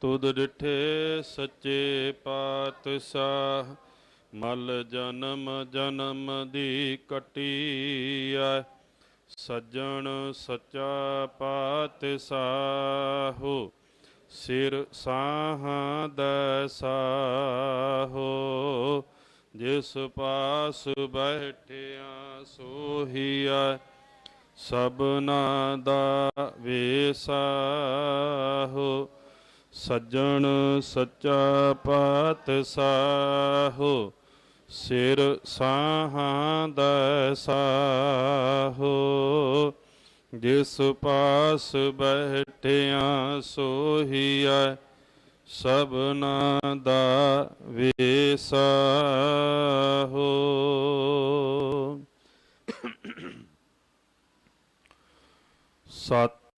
ਤੁਧ ਡਿਠੇ ਸੱਚੇ ਪਾਤਸ਼ਾਹ, ਮਲ ਜਨਮ ਜਨਮ ਦੀ ਕਟਿਆ ਸੱਜਣ ਸੱਚਾ ਪਾਤਸ਼ਾਹੋ, ਸਿਰ ਸਾਹਾਂ ਦਸਾਹੋ ਜਿਸ ਪਾਸ ਬੈਠਿਆ ਸੋਹੀਆ ਸਭਨਾ ਦਾ ਵੇਸਾਹੋ ਸੱਜਣ ਸੱਚਾ ਪਾਤਸ਼ਾਹੋ ਸਿਰ ਸਾਹਾਂ ਦਸਾਹੋ ਜਿਸ ਪਾਸ ਬੈਠਿਆ ਸੋਹੀਆ ਸਭਨਾ ਦਾ ਵੇਸਾਹੋ। ਸਤ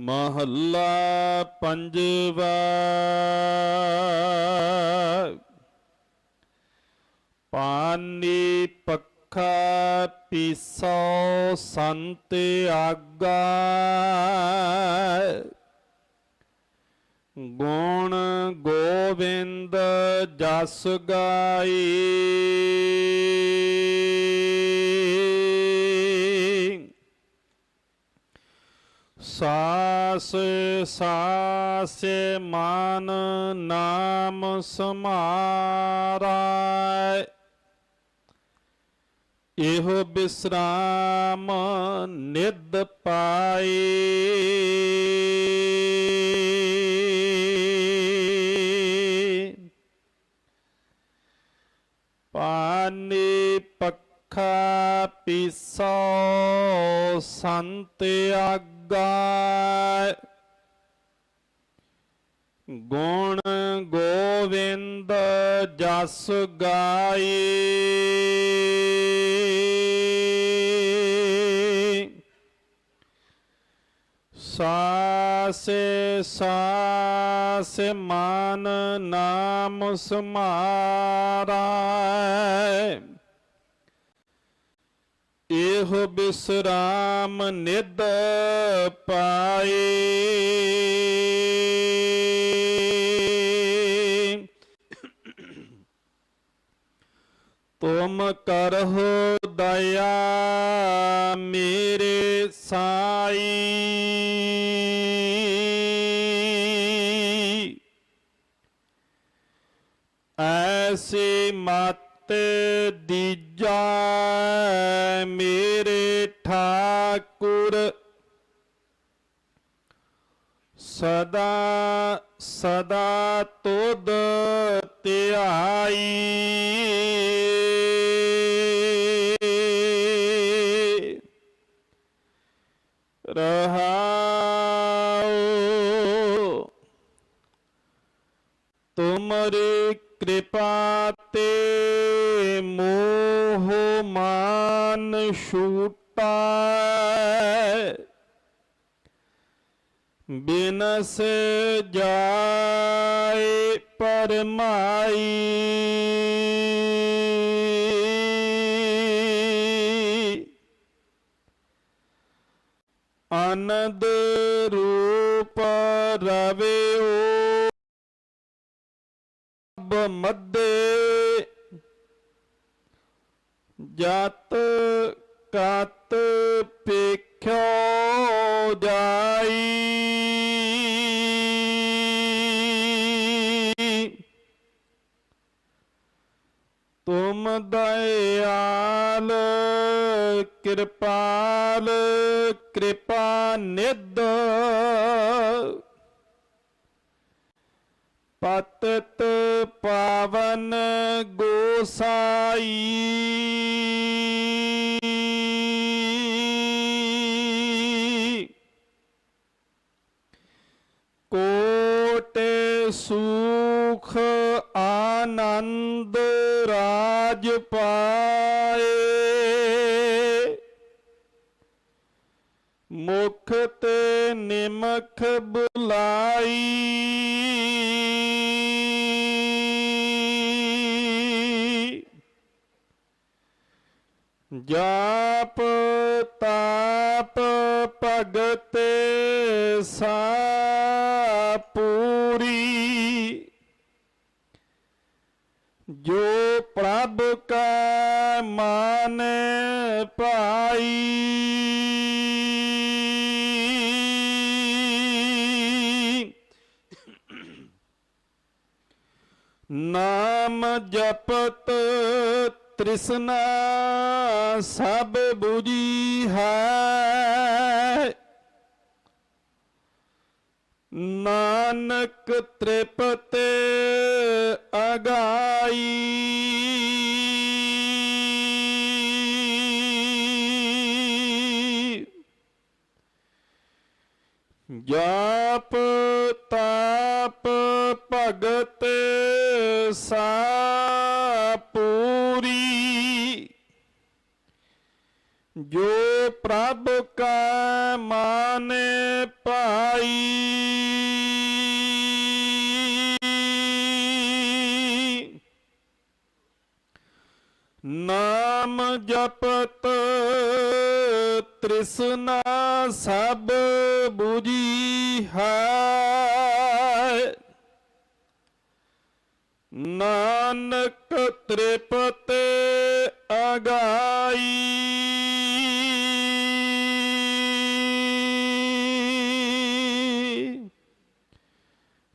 ਮਹੱਲਾ ਪੰਜਵਾ। ਪਾਨੀ ਪੱਖਾ ਪੀਸੋ ਸੰਤ ਆਗਾ। ਗੁਣ ਗੋਬਿੰਦ ਜਸ ਗਾਈ। ਸਾਸ ਸਾਸ ਮਾਨ ਨਾਮ ਸਮਾਰਾ ਇਹੋ ਬਿਸਰਾਮ ਨਿਦ ਪਾਈ। ਪਾਨੀ ਪੱਖਾ ਪੀਸੋ ਸੰਤ ਆਗਾ ਗੁਣ ਗੋਵਿੰਦ ਜਸ ਗਾਏ ਸਾਸੇ ਸਾਸ ਮਾਨ ਨਾਮ ਸਮਾਰਾ ਹੋ ਬਿਸਰਾਮ ਨਿਦ ਪਾਏ। ਤੁਮ ਕਰਹੁ ਦਇਆ ਮੇਰੇ ਸਾਈ। ਐਸੀ ਮਤ ਦੀਜਾ ਮੇਰੇ ਠਾਕੁਰ ਸਦਾ ਸਦਾ ਤੁਧ ਧਿਆਈ ਰਹਾਉ ਤੁਮਰੀ ਕਿਰਪਾ ਤੇ ਛੂਟਾ ਬਿਨਸ ਜਾਏ ਪਰਮਾਈ। ਆਨੰਦ ਰੂਪ ਰਵਿਓ। ਬ ਮੱਦੇ ਜਤ ਕਤ ਪੇਖਿਓ ਜਾਈ। ਤੁਮ ਦਇਆਲ ਕਿਰਪਾਲ ਕਿਰਪਾ ਨਿਧ ਪਤਤ ਪਾਵਨ ਗੋਸਾਈ। ਕੋਟ ਸੁਖ ਆਨੰਦ ਰਾਜ ਪਾਏ। ਮੁਖ ਤੇ ਨਿਮਖ ਬੁਲਾਈ। ਜਾਪ ਤਾਪ ਭਗਤ ਨਾਮ ਜਪਤ ਤ੍ਰਿਸ਼ਨਾ ਸਭ 부ਜੀ ਹੈ। ਨਾਨਕ ਤ੍ਰਿਪਤ ਅਗਾਈ। ਜਾਪ ਤਾਪ ਭਗਤ ਸਾਪੂਰੀ ਜੋ ਪ੍ਰਭ ਕਾ ਮਾਨ ਪਾਈ। ਨਾਮ ਜਪਤ ਤ੍ਰਿਸ਼ਨਾ ਸਭ 부ਜੀ ਹੈ। ਨਾਨਕ ਤ੍ਰਿਪਤ ਅਗਾਈ।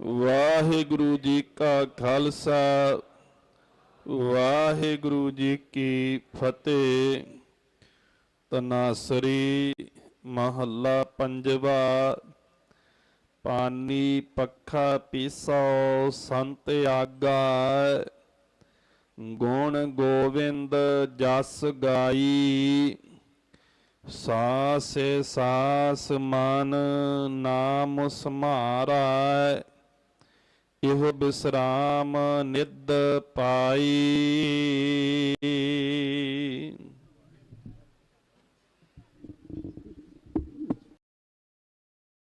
ਵਾਹਿਗੁਰੂ ਜੀ ਕਾ ਖਾਲਸਾ ਵਾਹਿਗੁਰੂ ਜੀ ਕੀ ਫਤਿਹ। ਤਨਾਸਰੀ ਮਹੱਲਾ ਪੰਜਵਾ ਪਾਨੀ ਪੱਖਾ ਪੀਸੋ, ਸੰਤ ਆਗਾ। ਗੁਣ ਗੋਵਿੰਦ ਜਸ ਗਾਈ। ਸਾਸੇ ਸਾਸ ਮਨ ਨਾਮ ਸਮਾਰਾ। ਇਹ ਬਿਸਰਾਮ ਨਿਦ ਪਾਈ।